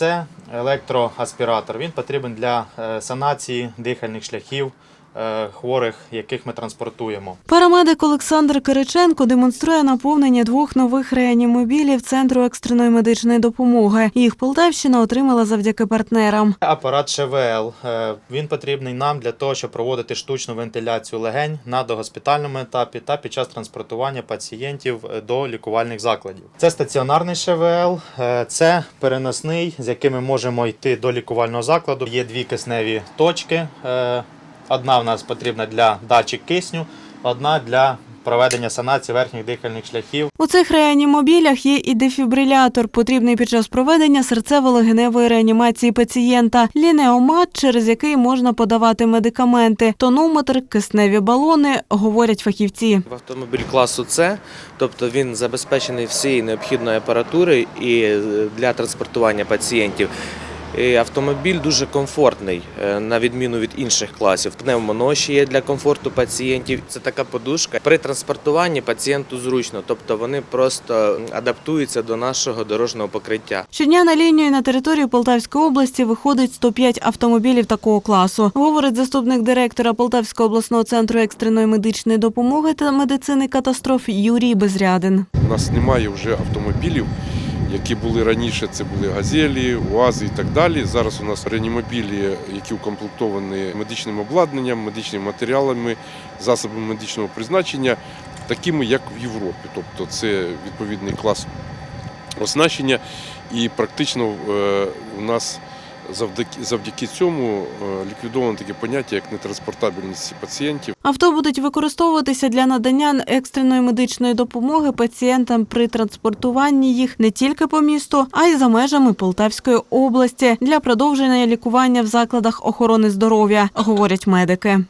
це електроаспіратор. Він потрібен для е, санації дихальних шляхів хворих, яких ми транспортуємо. Парамедик Олександр Кириченко демонструє наповнення двох нових реанімобілів Центру екстреної медичної допомоги. Їх Полтавщина отримала завдяки партнерам. Апарат ШВЛ. е, Він потрібний нам для того, щоб проводити штучну вентиляцію легень на догоспітальному етапі та під час транспортування пацієнтів е, до лікувальних закладів. Це стаціонарний ШВЛ, е, це переносний, з яким ми можемо йти до лікувального закладу. Є дві кисневі точки. Одна в нас потрібна для датчик кисню, одна для проведення санації верхніх дихальних шляхів. У цих реанімобілях є і дефібрилятор, потрібний під час проведення серцево-легеневої реанімації пацієнта, лінеомат, через який можна подавати медикаменти, тонометр, кисневі балони, говорять фахівці. В автомобіль класу С, тобто він забезпечений всією необхідною апаратурою і для транспортування пацієнтів. І автомобіль дуже комфортний, е, на відміну від інших класів. Пневмоноші є для комфорту пацієнтів. Це така подушка. При транспортуванні пацієнту зручно, тобто вони просто адаптуються до нашого дорожнього покриття. Щодня на лінію на території Полтавської області виходить 105 автомобілів такого класу, говорить заступник директора Полтавського обласного центру екстреної медичної допомоги та медицини катастроф Юрій Безрядин. У нас немає вже автомобілів, які були раніше. Це були газелі, УАЗи і так далі. Зараз у нас реанімобілі, які укомплектовані медичним обладнанням, медичними матеріалами, засобами медичного призначення, такими, як в Європі. Тобто це відповідний клас оснащення. І практично е, у нас завдяки, завдяки цьому е, ліквідовано таке поняття, як нетранспортабельність пацієнтів. Авто будуть використовуватися для надання екстреної медичної допомоги пацієнтам при транспортуванні їх не тільки по місту, а й за межами Полтавської області для продовження лікування в закладах охорони здоров'я, говорять медики.